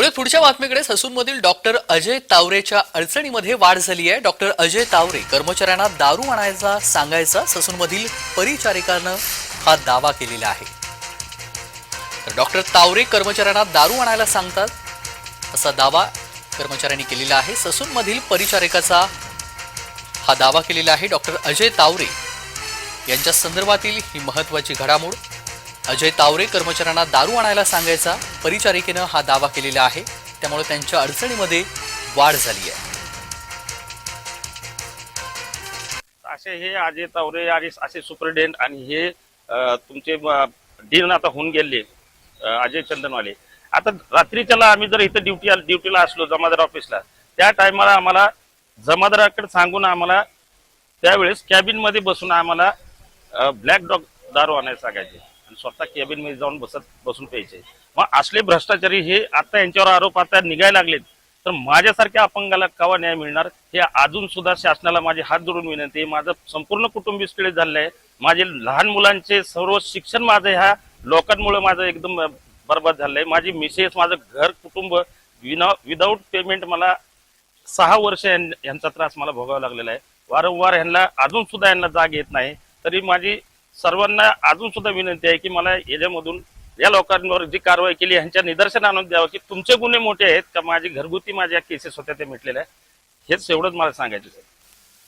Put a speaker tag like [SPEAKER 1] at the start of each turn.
[SPEAKER 1] वळूयात पुढच्या बातमीकडे ससूनमधील डॉक्टर अजय तावरेच्या अडचणीमध्ये वाढ झाली आहे. डॉक्टर अजय तावरे कर्मचाऱ्यांना दारू आणायचा सांगायचा ससूनमधील परिचारिकानं हा दावा केलेला आहे. तर डॉक्टर तावरे कर्मचाऱ्यांना दारू आणायला सांगतात असा दावा कर्मचाऱ्यांनी केलेला आहे. ससूनमधील परिचारिकाचा हा दावा केलेला आहे. डॉक्टर अजय तावरे यांच्या संदर्भातील ही महत्वाची घडामोड अजय तावरे कर्मचाऱ्यांना दारू आणायला सांगायचा. परिचारिकेनं हा दावा केलेला आहे. त्यामुळे त्यांच्या अडचणीमध्ये वाढ झाली आहे.
[SPEAKER 2] असे हे अजय तावरे आणि असे सुपरिटेंडेंट आणि हे तुमचे डीन आता होऊन गेले अजय चंदनवाले. आता रात्रीच्याला आम्ही जर इथं ड्युटी ड्युटीला असलो जमादार ऑफिसला त्या टायमाला आम्हाला जमादाराकडे सांगून आम्हाला त्यावेळेस कॅबिनमध्ये बसून आम्हाला ब्लॅक डॉग दारू आणायला सांगायचे. स्वतः केबिनमध्ये जाऊन बसत बसून प्यायचे. मग असले भ्रष्टाचारी हे आता यांच्यावर आरोप आता निघायला लागलेत. तर माझ्यासारख्या अपंगाला कवा न्याय मिळणार? हे अजून सुद्धा शासनाला माझे हात जोडून विनंती आहे. माझं संपूर्ण कुटुंब विस्कळीत झालेलं आहे माझे लहान मुलांचे सर्व शिक्षण माझं ह्या लोकांमुळे माझं एकदम बरबाद झालं आहे माझी मिसेस माझं घर कुटुंब विना विदाऊट पेमेंट मला सहा वर्ष यांचा त्रास मला भोगावा लागलेला आहे. वारंवार ह्यांना अजून सुद्धा यांना जाग येत नाही. तरी माझी सर्वांना अजून सुद्धा विनंती आहे की मला याच्यामधून या लोकांवर जी कारवाई केली ह्यांच्या निदर्शन आणून द्यावं की तुमचे गुन्हे मोठे आहेत का? माझी घरगुती माझ्या केसेस होत्या ते मिटलेल्या आहेत. हेच एवढंच मला सांगायचं आहे.